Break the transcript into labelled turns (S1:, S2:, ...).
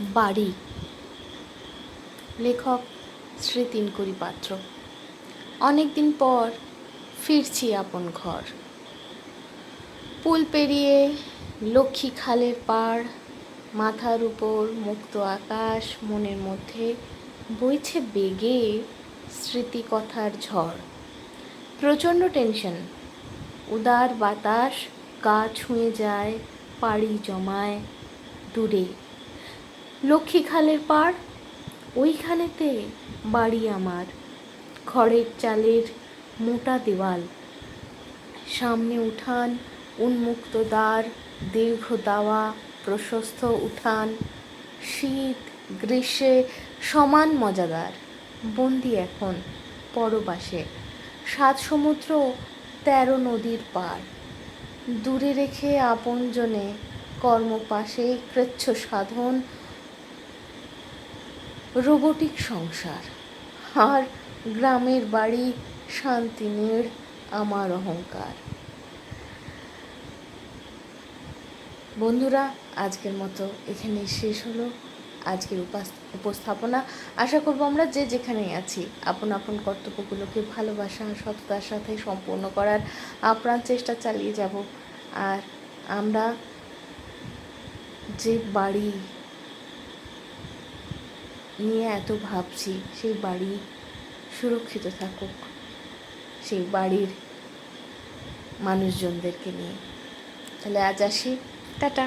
S1: বাড়ি। লেখক শ্রী তিনকড়ি পাত্র। অনেকদিন পর ফিরছি আপন ঘর। পুল পেরিয়ে লক্ষ্মী খালের পাড়, মাথার উপর মুক্ত আকাশ, মনের মধ্যে বইছে বেগে স্মৃতিকথার ঝড়। প্রচণ্ড টেনশন। উদার বাতাস, গা ছুঁয়ে যায়, পাড়ি জমায় দূরে। লক্ষ্মী খালের পাড়, ওইখানেতে বাড়ি আমার। খড়ের চালের মোটা দেওয়াল, সামনে উঠান, উন্মুক্ত দ্বার, দীর্ঘ দাওয়া, প্রশস্ত উঠান, শীত, গ্রীষ্মে সমান মজাদার, বন্দি এখন পরবাসে। সাত সমুদ্র, তেরো নদীর পার দূরে রেখে আপনজনে কর্মপাশে কৃচ্ছ সাধন রোবটিক সংসার। আর গ্রামের বাড়ি শান্তিনীড় আমার অহংকার। বন্ধুরা, আজকের মতো এখানে শেষ হলো। আজকের উপাস- উপস্থাপনা। আশা করব আমরা যে যেখানেই আছি, আপন আপন কর্তব্যগুলোকে ভালোবাসা, সততার সাথে সম্পূর্ণ করার আপ্রাণ চেষ্টা চালিয়ে যাব। আর আমরা যে বাড়ি নিয়ে এত ভাবছি, সেই বাড়ি সুরক্ষিত থাকুক, সেই বাড়ির মানুষজনদেরকে নিয়ে। তাহলে আজ আসি, টাটা।